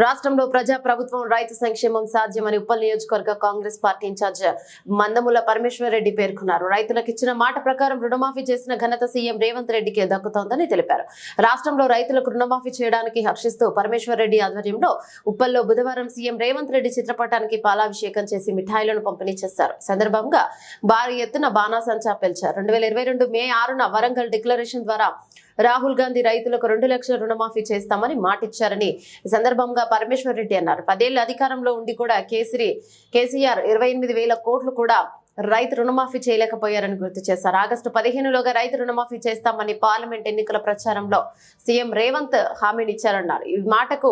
రాష్ట్రంలో ప్రజా ప్రభుత్వం రైతు సంక్షేమం సాధ్యమని ఉప నియోజకవర్గ Congress party in charge Mandamula Parameshwara Reddy పేర్కొన్నారు. రైతులకు ఇచ్చిన మాట ప్రకారం రుణమాఫీ చేసిన ఘనత సీఎం రేవంత్ రెడ్డికి దక్కుతోందని తెలిపారు. రాష్ట్రంలో రైతులకు రుణమాఫీ చేయడానికి హర్షిస్తూ పరమేశ్వర్ రెడ్డి ఆధ్వర్యంలో ఉప్పల్లో బుధవారం సీఎం రేవంత్ రెడ్డి చిత్రపటానికి పాలాభిషేకం చేసి మిఠాయిలను పంపిణీ చేశారు. సందర్భంగా భారీ ఎత్తున బాణాసంచా పెంచారు రెండు వేల ఇరవై రెండు మే ఆరున వరంగల్ డిక్లరేషన్ ద్వారా రాహుల్ గాంధీ రైతులకు రెండు లక్షల రుణమాఫీ చేస్తామని మాటిచ్చారని ఈ సందర్భంగా పరమేశ్వర్ రెడ్డి అన్నారు. పదేళ్ళ అధికారంలో ఉండి కూడా కేసరి కేసీఆర్ ఇరవై ఎనిమిది వేల కోట్లు కూడా రైతు రుణమాఫీ చేయలేకపోయారని గుర్తు చేశారు. ఆగస్టు పదిహేనులోగా రైతు రుణమాఫీ చేస్తామని పార్లమెంట్ ఎన్నికల ప్రచారంలో సీఎం రేవంత్ హామీనిచ్చారన్నారు ఈ మాటకు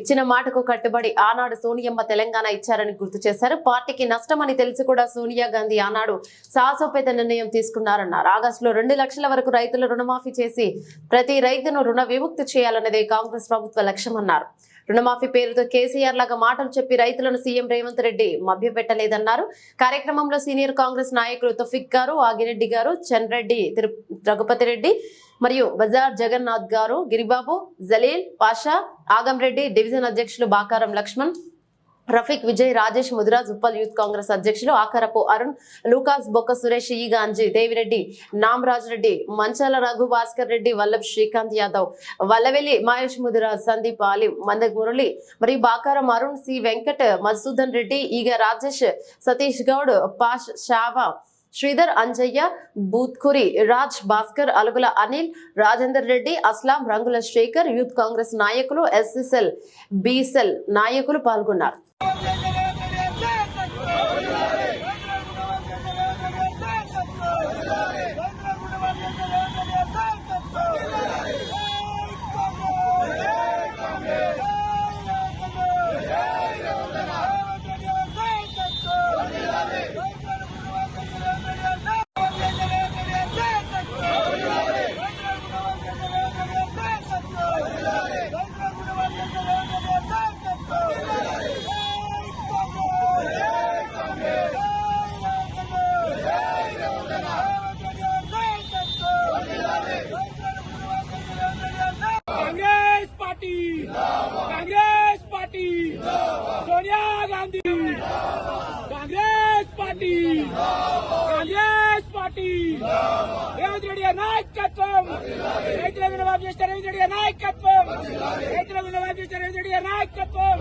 ఇచ్చిన మాటకు కట్టుబడి ఆనాడు సోనియమ్మ తెలంగాణ ఇచ్చారని గుర్తు చేశారు. పార్టీకి నష్టమని తెలిసి కూడా సోనియా గాంధీ ఆనాడు సాహసోపేత నిర్ణయం తీసుకున్నారన్నారు. ఆగస్టులో రెండు లక్షల వరకు రైతుల రుణమాఫీ చేసి ప్రతి రైతును రుణ విముక్తి చేయాలన్నదే కాంగ్రెస్ ప్రభుత్వ లక్ష్యమన్నారు. రుణమాఫీ పేరుతో కేసీఆర్ లాగా మాటలు చెప్పి రైతులను సీఎం రేవంత్ రెడ్డి మభ్యపెట్టలేదన్నారు. కార్యక్రమంలో సీనియర్ కాంగ్రెస్ నాయకులు తొఫిక్ గారు ఆగిరెడ్డి గారు చంద్రెడ్డి తిరు రఘుపతి రెడ్డి మరియు బజార్ జగన్నాథ్ గారు గిరిబాబు జలీల్ పాషా ఆగంరెడ్డి డివిజన్ అధ్యక్షులు బాకారం లక్ష్మణ్ రఫీక్ విజయ్ రాజేష్ ముదిరాజ్ ఉప్పల్ యూత్ కాంగ్రెస్ అధ్యక్షులు ఆకరపు అరుణ్ లూకాస్ బొక్క సురేష్ ఈగాంజీ దేవిరెడ్డి నామరాజ్ రెడ్డి మంచాల రఘు భాస్కర్ రెడ్డి వల్లభ్ శ్రీకాంత్ యాదవ్ వల్లవెల్లి మహేష్ ముదిరాజ్ సందీప్ ఆలిం మంద మురళి మరియు బాకారం అరుణ్ సి వెంకట్ మధుసూదన్ రెడ్డి ఈగ రాజేష్ సతీష్ గౌడ్ పాష్ షావా శ్రీధర్ అంజయ్య బూత్కురి రాజ్ భాస్కర్ అలుగుల అనిల్ రాజేందర్ రెడ్డి అస్లాం రంగుల శేఖర్ యూత్ కాంగ్రెస్ నాయకులు ఎస్ఎస్ఎల్ బీసెల్ నాయకులు పాల్గొన్నారు. కాంగ్రెస్ పార్టీ. రేవంత్ రెడ్డి నాయకత్వం. రైతుల విలువ చేస్తే రేవంత్ రెడ్డి నాయకత్వం. రైతుల విలువ చేస్తే రేవంత్ రెడ్డి నాయకత్వం.